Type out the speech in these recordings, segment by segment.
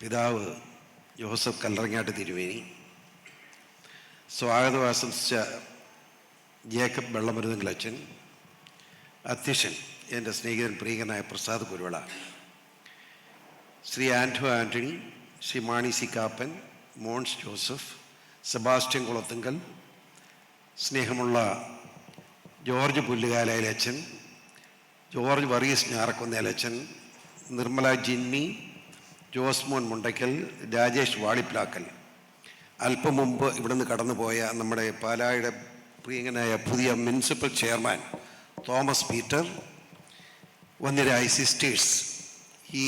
പിതാവ് ജോസഫ് കല്ലറങ്ങാട്ട് തിരുവേനി. സ്വാഗതം ആശംസിച്ച ജേക്കബ് വെള്ളമരുതെങ്കിൽ അച്ഛൻ അധ്യക്ഷൻ എന്റെ സ്നേഹിതൻ പ്രിയങ്കനായ Prasad കുരുവള Shri Andrew Antony Shri Mani C Kappan Mons Joseph Sebastian Kulathunkal സ്നേഹമുള്ള ജോർജ് പുല്ലുകാലയിലെ അച്ഛൻ ജോർജ് വർഗീസ് ഞാറക്കുന്നേലച്ഛൻ നിർമ്മല ജിന്നി ജോസ്മോൻ മുണ്ടയ്ക്കൽ രാജേഷ് വാളിപ്ലാക്കൽ. അല്പം മുമ്പ് ഇവിടുന്ന് കടന്നുപോയ നമ്മുടെ പാലായുടെ പ്രിയങ്കനായ പുതിയ മുനിസിപ്പൽ ചെയർമാൻ തോമസ് പീറ്റർ വന്നിരായ സിസ്റ്റേഴ്സ് ഈ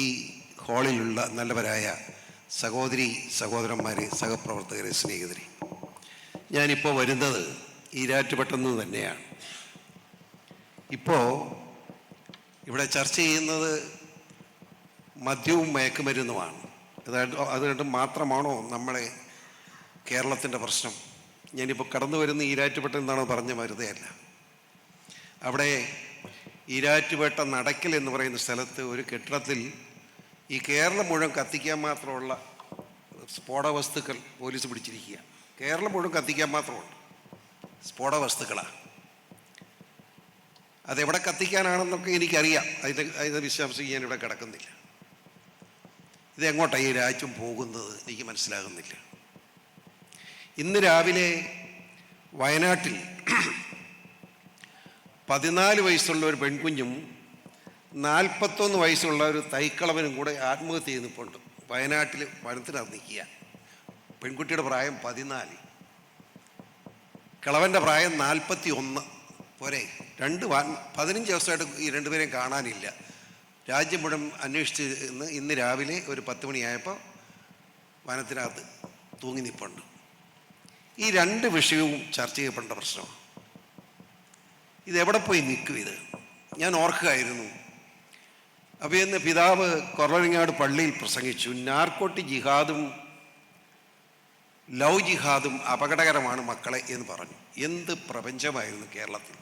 ഹാളിലുള്ള നല്ലവരായ സഹോദരി സഹോദരന്മാരെ സഹപ്രവർത്തകരെ സ്നേഹിതരെ. ഞാനിപ്പോൾ വരുന്നത് ഈരാറ്റുപെട്ടെന്ന് തന്നെയാണ്. ഇപ്പോൾ ഇവിടെ ചർച്ച ചെയ്യുന്നത് മദ്യവും മയക്കുമരുന്നുമാണ്. അതായത് അതുകൊണ്ട് മാത്രമാണോ നമ്മളെ കേരളത്തിന്റെ പ്രശ്നം? ഞാനിപ്പോൾ കടന്നു വരുന്ന ഈരാറ്റുപേട്ട എന്നാണ് പറഞ്ഞ വെറുതെയല്ല അവിടെ ഈരാറ്റുപേട്ട നടക്കൽ എന്ന് പറയുന്ന സ്ഥലത്ത് ഒരു കെട്ടിടത്തിൽ ഈ കേരളം മുഴുവൻ കത്തിക്കാൻ മാത്രമുള്ള സ്ഫോട വസ്തുക്കൾ പോലീസ് പിടിച്ചിരിക്കുക. കേരളം മുഴുവൻ കത്തിക്കാൻ മാത്രമുണ്ട്. സ്ഫോട വസ്തുക്കളാണ് അതെവിടെ കത്തിക്കാനാണെന്നൊക്കെ എനിക്കറിയാം. അതിന്റെ അതിനെ വിശ്വാസിക്കാൻ ഇവിടെ കിടക്കുന്നില്ല. ഇത് എങ്ങോട്ടാണ് ഈ രാജ്യം പോകുന്നത്? എനിക്ക് മനസ്സിലാകുന്നില്ല. ഇന്ന് രാവിലെ വയനാട്ടിൽ പതിനാല് വയസ്സുള്ള ഒരു പെൺകുഞ്ഞും നാൽപ്പത്തൊന്ന് വയസ്സുള്ള ഒരു തൈക്കളവനും കൂടെ ആത്മഹത്യ ചെയ്യുന്നിപ്പോണ്ട് വയനാട്ടിൽ വനത്തിനകത്ത് നിൽക്കുക. പെൺകുട്ടിയുടെ പ്രായം പതിനാല്. കിളവന്റെ പ്രായം നാൽപ്പത്തി ഒന്ന് പോരെ? രണ്ട് പതിനഞ്ച് ദിവസമായിട്ട് ഈ രണ്ടുപേരെയും കാണാനില്ല. രാജ്യം മുഴുവൻ അന്വേഷിച്ച് ഇന്ന് ഇന്ന് രാവിലെ ഒരു പത്ത് മണിയായപ്പോൾ വനത്തിനകത്ത് തൂങ്ങി നിൽപ്പുണ്ട് ഈ രണ്ട് വിഷയവും ചർച്ച ചെയ്യപ്പെടേണ്ട പ്രശ്നമാണ്. ഇതെവിടെ പോയി നിൽക്കും ഇത്? ഞാൻ ഓർക്കുകയായിരുന്നു. അപ്പോൾ ഇന്ന് പിതാവ് കൊറവങ്ങാട് പള്ളിയിൽ പ്രസംഗിച്ചു. നാർക്കോട്ടി ജിഹാദും ലവ് ജിഹാദും അപകടകരമാണ് മക്കളെ എന്ന് പറഞ്ഞു. എന്ത് പ്രപഞ്ചമായിരുന്നു കേരളത്തിൽ.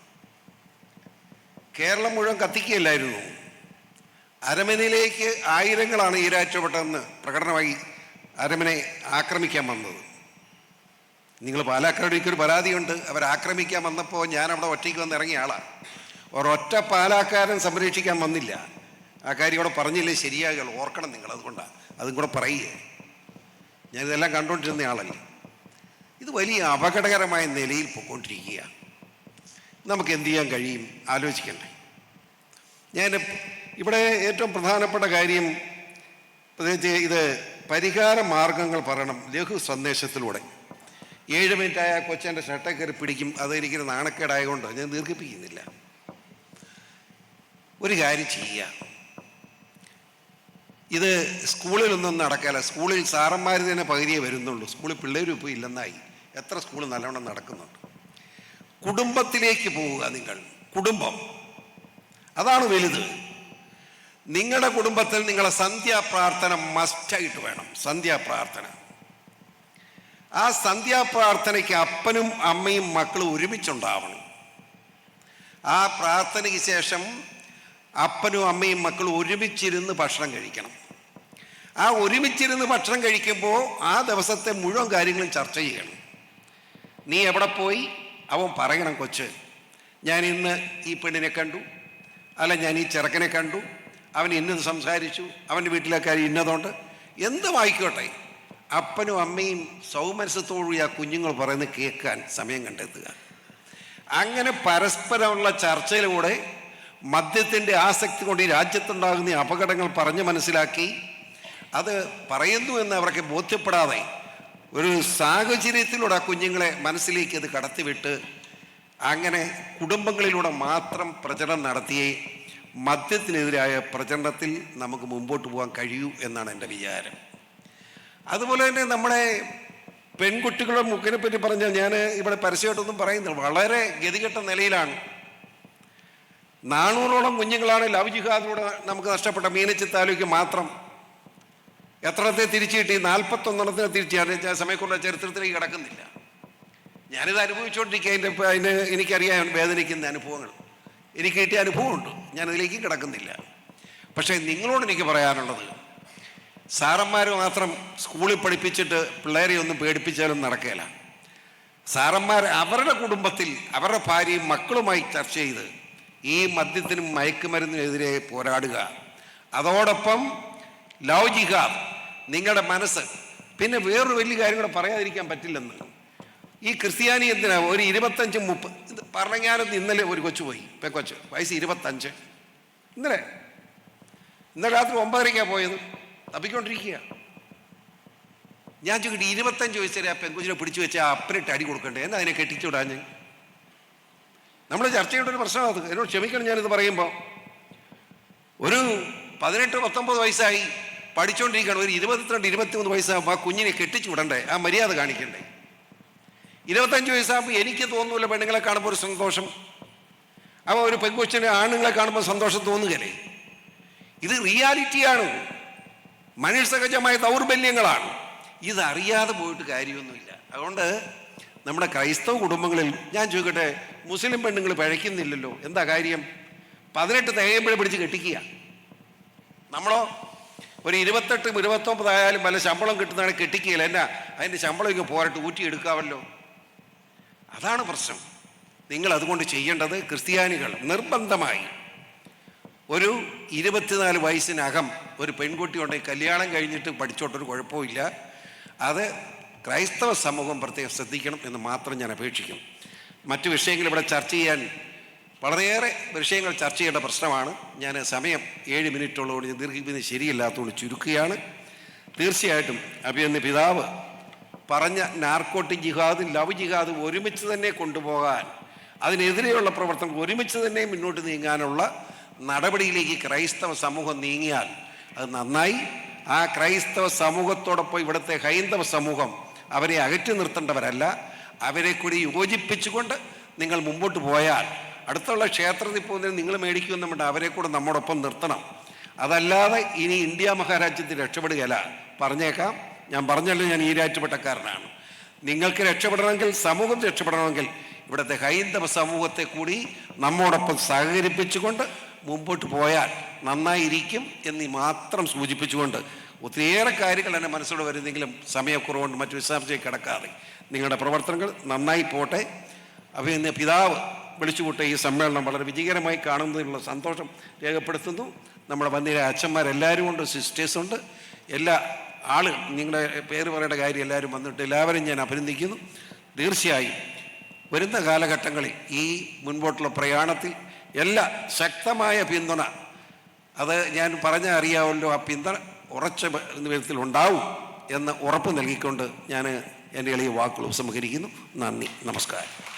കേരളം മുഴുവൻ കത്തിക്കുകയല്ലായിരുന്നു. അരമനയിലേക്ക് ആയിരങ്ങളാണ് ഈരാറ്റുപെട്ടെന്ന് പ്രകടനമായി അരമനെ ആക്രമിക്കാൻ വന്നത്. നിങ്ങൾ പാലാക്കാട് എനിക്കൊരു പരാതിയുണ്ട്. അവർ ആക്രമിക്കാൻ വന്നപ്പോൾ ഞാൻ അവിടെ ഒറ്റയ്ക്ക് വന്ന് ഇറങ്ങിയ ആളാണ് ഒരൊറ്റ പാലാക്കാരൻ സംരക്ഷിക്കാൻ വന്നില്ല. ആ കാര്യം ഇവിടെ പറഞ്ഞില്ലേ ശരിയാകുള്ളൂ ഓർക്കണം നിങ്ങൾ അതുകൊണ്ടാണ് അതും കൂടെ പറയുകയെ ഞാനിതെല്ലാം കണ്ടുകൊണ്ടിരുന്ന ആളല്ലേ. ഇത് വലിയ അപകടകരമായ നിലയിൽ പോയിക്കൊണ്ടിരിക്കുക നമുക്ക് എന്ത് ചെയ്യാൻ കഴിയും? ആലോചിക്കണ്ടേ. ഞാൻ ഇവിടെ ഏറ്റവും പ്രധാനപ്പെട്ട കാര്യം പ്രത്യേകിച്ച് ഇത് പരിഹാര മാർഗങ്ങൾ പറയണം. ലഘു സന്ദേശത്തിലൂടെ. ഏഴ് ആയ കൊച്ചന്റെ ഷർട്ടേ കയറി പിടിക്കും. അത് എനിക്കൊരു നാണക്കേടായതുകൊണ്ട് ഞാൻ ദീർഘിപ്പിക്കുന്നില്ല. ഒരു കാര്യം ചെയ്യുക ഇത് സ്കൂളിലൊന്നും നടക്കല സ്കൂളിൽ സാറന്മാർ തന്നെ പകുതിയെ വരുന്നുള്ളൂ. സ്കൂളിൽ പിള്ളേരും ഇപ്പോൾ ഇല്ലെന്നായി. എത്ര സ്കൂൾ നല്ലവണ്ണം നടക്കുന്നുണ്ട്. കുടുംബത്തിലേക്ക് പോവുക നിങ്ങൾ. കുടുംബം. അതാണ് വലുത്. നിങ്ങളുടെ കുടുംബത്തിൽ നിങ്ങളെ സന്ധ്യാപ്രാർത്ഥന മസ്റ്റായിട്ട് വേണം. സന്ധ്യാപ്രാർത്ഥന. ആ സന്ധ്യാപ്രാർത്ഥനയ്ക്ക് അപ്പനും അമ്മയും മക്കളും ഒരുമിച്ചുണ്ടാവണം. ആ പ്രാർത്ഥനയ്ക്ക് ശേഷം അപ്പനും അമ്മയും മക്കളും ഒരുമിച്ചിരുന്ന് ഭക്ഷണം കഴിക്കണം. ആ ഒരുമിച്ചിരുന്ന് ഭക്ഷണം കഴിക്കുമ്പോൾ ആ ദിവസത്തെ മുഴുവൻ കാര്യങ്ങളും ചർച്ച ചെയ്യണം. നീ എവിടെ പോയി? അവൻ പറയണം കൊച്ച്. ഞാൻ ഇന്ന് ഈ പെണ്ണിനെ കണ്ടു. അല്ല ഞാൻ ഈ ചെറുക്കനെ കണ്ടു. അവൻ ഇന്നത് സംസാരിച്ചു അവന്റെ വീട്ടിലെ കാര്യം എന്തും വായിക്കോട്ടെ? അപ്പനും അമ്മയും സൗമനസ്സത്തോടുകൂടി ആ കുഞ്ഞുങ്ങൾ പറയുന്നത് കേൾക്കാൻ സമയം കണ്ടെത്തുക. അങ്ങനെ പരസ്പരമുള്ള ചർച്ചയിലൂടെ മദ്യത്തിന്റെ ആസക്തി കൊണ്ട് ഈ രാജ്യത്തുണ്ടാകുന്ന അപകടങ്ങൾ പറഞ്ഞ് മനസ്സിലാക്കി. അത് പറയുന്നു എന്ന് അവർക്ക് ബോധ്യപ്പെടാതെ ഒരു സാഹചര്യത്തിലൂടെ ആ കുഞ്ഞുങ്ങളെ മനസ്സിലേക്ക് അത് കടത്തിവിട്ട് അങ്ങനെ കുടുംബങ്ങളിലൂടെ മാത്രം പ്രചരണം നടത്തിയേ മദ്യത്തിനെതിരായ പ്രചരണത്തിൽ നമുക്ക് മുമ്പോട്ട് പോകാൻ കഴിയൂ എന്നാണ് എന്റെ വിചാരം. അതുപോലെ തന്നെ നമ്മളെ പെൺകുട്ടികളുടെ മുക്കിനെ പറ്റി പറഞ്ഞാൽ ഞാൻ ഇവിടെ പരസ്യമായിട്ടൊന്നും പറയുന്നില്ല. വളരെ ഗതികെട്ട നിലയിലാണ്. നാനൂറോളം കുഞ്ഞുങ്ങളാണ് ലവ് ജിഹാദിലൂടെ നമുക്ക് നഷ്ടപ്പെട്ട മീനച്ചി താലൂക്ക് മാത്രം. എത്രത്തെ തിരിച്ചു കിട്ടി? നാൽപ്പത്തൊന്നെണ്ണത്തിന് തിരിച്ചു. സമയക്കുള്ള ചരിത്രത്തിലേക്ക് കിടക്കുന്നില്ല. ഞാനിത് അനുഭവിച്ചുകൊണ്ടിരിക്കുക അതിന്റെ അതിന് എനിക്കറിയാം വേദനിക്കുന്ന അനുഭവങ്ങൾ. എനിക്ക് കിട്ടിയ അനുഭവമുണ്ട്. ഞാനതിലേക്ക് കിടക്കുന്നില്ല. പക്ഷേ നിങ്ങളോട് എനിക്ക് പറയാനുള്ളത് സാറന്മാർ മാത്രം സ്കൂളിൽ പഠിപ്പിച്ചിട്ട് പിള്ളേരെ ഒന്നും പേടിപ്പിച്ചാലും നടക്കില്ല സാറന്മാർ അവരുടെ കുടുംബത്തിൽ അവരുടെ ഭാര്യയും മക്കളുമായി ചർച്ച ചെയ്ത് ഈ മദ്യത്തിനും മയക്കുമരുന്നിനെതിരെ പോരാടുക. അതോടൊപ്പം ജിഹാദ് നിങ്ങളുടെ മനസ്സ്. പിന്നെ വേറൊരു വലിയ കാര്യം കൂടെ പറയാതിരിക്കാൻ പറ്റില്ലെന്ന്. ഈ ക്രിസ്ത്യാനി എന്തിനാ? ഒരു ഇരുപത്തഞ്ച് മുപ്പത് ഇത് പറഞ്ഞാലും ഇന്നലെ ഒരു കൊച്ചു പോയി. പെക്കൊച്ച് വയസ്സ് ഇരുപത്തഞ്ച്. ഇന്നലെ ഇന്നലെ രാത്രി ഒമ്പതരയ്ക്കാണ് പോയത്. തപ്പിക്കൊണ്ടിരിക്കുക ഞാൻ ചോദിക്കട്ടെ ഇരുപത്തഞ്ച് വയസ്സ് വരെ ആ പെൺകുച്ചിനെ പിടിച്ചു വെച്ച് ആ അപ്പനിട്ട് അടി കൊടുക്കണ്ടേ? എന്നാ അതിനെ കെട്ടിച്ചുവിടാ ഞാൻ? നമ്മൾ ചർച്ച ചെയ്യേണ്ട ഒരു പ്രശ്നമാണ് അത്. എന്നോട് ക്ഷമിക്കണം ഞാനിത് പറയുമ്പോൾ ഒരു പതിനെട്ട് പത്തൊമ്പത് വയസ്സായി പഠിച്ചുകൊണ്ടിരിക്കുകയാണ് ഒരു ഇരുപത്തിരണ്ട് ഇരുപത്തിമൂന്ന് വയസ്സാകുമ്പോൾ ആ കുഞ്ഞിനെ കെട്ടിച്ചു വിടണ്ടേ ആ മര്യാദ കാണിക്കണ്ടേ? ഇരുപത്തഞ്ച് വയസ്സാകുമ്പോൾ എനിക്ക് തോന്നൂല പെണ്ണുങ്ങളെ കാണുമ്പോൾ ഒരു സന്തോഷം. അപ്പോൾ ഒരു പെൺകൊച്ചിന് ആണുങ്ങളെ കാണുമ്പോൾ സന്തോഷം തോന്നുകയല്ലേ? ഇത് റിയാലിറ്റിയാണ്. മനുഷ്യസഹജമായ ദൗർബല്യങ്ങളാണ്. ഇതറിയാതെ പോയിട്ട് കാര്യമൊന്നുമില്ല. അതുകൊണ്ട് നമ്മുടെ ക്രൈസ്തവ കുടുംബങ്ങളിൽ ഞാൻ ചോദിക്കട്ടെ മുസ്ലിം പെണ്ണുങ്ങൾ പഴയ്ക്കുന്നില്ലല്ലോ? എന്താ കാര്യം? പതിനെട്ട് തേയുമ്പോഴേ പിടിച്ച് കെട്ടിക്കുക. നമ്മളോ? ഒരു ഇരുപത്തെട്ടും ഇരുപത്തൊമ്പതായാലും വല്ല ശമ്പളം കിട്ടുന്നതാണ് കെട്ടിക്കുകയില്ല? എന്നാ അതിന്റെ ശമ്പളം ഇങ്ങ് പോരട്ട് ഊറ്റിയെടുക്കാമല്ലോ അതാണ് പ്രശ്നം. നിങ്ങൾ അതുകൊണ്ട് ചെയ്യേണ്ടത് ക്രിസ്ത്യാനികൾ നിർബന്ധമായി ഒരു ഇരുപത്തിനാല് വയസ്സിനകം ഒരു പെൺകുട്ടി ഉണ്ടെങ്കിൽ കല്യാണം കഴിഞ്ഞിട്ട് പഠിച്ചോട്ടൊരു കുഴപ്പമില്ല. അത് ക്രൈസ്തവ സമൂഹം പ്രത്യേകം ശ്രദ്ധിക്കണം എന്ന് മാത്രം ഞാൻ അപേക്ഷിക്കും. മറ്റു വിഷയങ്ങൾ ഇവിടെ ചർച്ച ചെയ്യാൻ വളരെയേറെ വിഷയങ്ങൾ ചർച്ച ചെയ്യേണ്ട പ്രശ്നമാണ്. ഞാൻ സമയം ഏഴ് മിനിറ്റുള്ളതുകൊണ്ട് ഞാൻ ദീർഘിപ്പിക്കുന്നത് ശരിയല്ലാത്തതുകൊണ്ട് ചുരുക്കുകയാണ്. തീർച്ചയായിട്ടും അഭിയന്ന് പിതാവ് പറഞ്ഞ നാർക്കോട്ടിക് ജിഹാദും ലവ് ജിഹാദും ഒരുമിച്ച് തന്നെ കൊണ്ടുപോകാൻ അതിനെതിരെയുള്ള പ്രവർത്തനം ഒരുമിച്ച് തന്നെ മുന്നോട്ട് നീങ്ങാനുള്ള നടപടിയിലേക്ക് ക്രൈസ്തവ സമൂഹം നീങ്ങിയാൽ അത് നന്നായി. ആ ക്രൈസ്തവ സമൂഹത്തോടൊപ്പം ഇവിടുത്തെ ഹൈന്ദവ സമൂഹം അവരെ അകറ്റി നിർത്തേണ്ടവരല്ല. അവരെ കൂടി യോജിപ്പിച്ചുകൊണ്ട് നിങ്ങൾ മുമ്പോട്ട് പോയാൽ അടുത്തുള്ള ക്ഷേത്രത്തിൽ പോകുന്നതിന് നിങ്ങൾ മേടിക്കുമെന്നുണ്ട് അവരെ കൂടെ നമ്മോടൊപ്പം നിർത്തണം. അതല്ലാതെ ഇനി ഇന്ത്യ മഹാരാജ്യത്തിൽ രക്ഷപ്പെടുകയല്ല. പറഞ്ഞേക്കാം. ഞാൻ പറഞ്ഞല്ലോ ഞാൻ ഈരാറ്റുപെട്ടക്കാരനാണ്. നിങ്ങൾക്ക് രക്ഷപ്പെടണമെങ്കിൽ സമൂഹം രക്ഷപ്പെടണമെങ്കിൽ ഇവിടുത്തെ ഹൈന്ദവ സമൂഹത്തെ കൂടി നമ്മോടൊപ്പം സഹകരിപ്പിച്ചുകൊണ്ട് മുമ്പോട്ട് പോയാൽ നന്നായിരിക്കും എന്ന് മാത്രം സൂചിപ്പിച്ചുകൊണ്ട് ഒത്തിരിയേറെ കാര്യങ്ങൾ എന്റെ മനസ്സിലൂടെ വരുന്നെങ്കിലും സമയക്കുറവുകൊണ്ട് മറ്റു വിശദാംശത്തേക്ക് കിടക്കാതെ. നിങ്ങളുടെ പ്രവർത്തനങ്ങൾ നന്നായി പോട്ടെ. അപ്പോൾ ഇന്ന് പിതാവ് വിളിച്ചുകൂട്ട ഈ സമ്മേളനം വളരെ വിജയകരമായി കാണുന്നതിനുള്ള സന്തോഷം രേഖപ്പെടുത്തുന്നു. നമ്മുടെ വന്നിര അച്ഛന്മാരെല്ലാവരും ഉണ്ട് സിസ്റ്റേഴ്സുണ്ട് എല്ലാ ആൾ നിങ്ങളുടെ പേര് പറയേണ്ട കാര്യം എല്ലാവരും വന്നിട്ട് എല്ലാവരും ഞാൻ അഭിനന്ദിക്കുന്നു. തീർച്ചയായും വരുന്ന കാലഘട്ടങ്ങളിൽ ഈ മുൻപോട്ടുള്ള പ്രയാണത്തിൽ എല്ലാ ശക്തമായ പിന്തുണ അത് ഞാൻ പറഞ്ഞാൽ അറിയാമല്ലോ ആ പിന്തുണ ഉറച്ച വിധത്തിൽ ഉണ്ടാവും എന്ന് ഉറപ്പ് നൽകിക്കൊണ്ട് ഞാൻ എന്റെ എളിയ വാക്കുകൾ ഉപസംഹരിക്കുന്നു. നന്ദി നമസ്കാരം.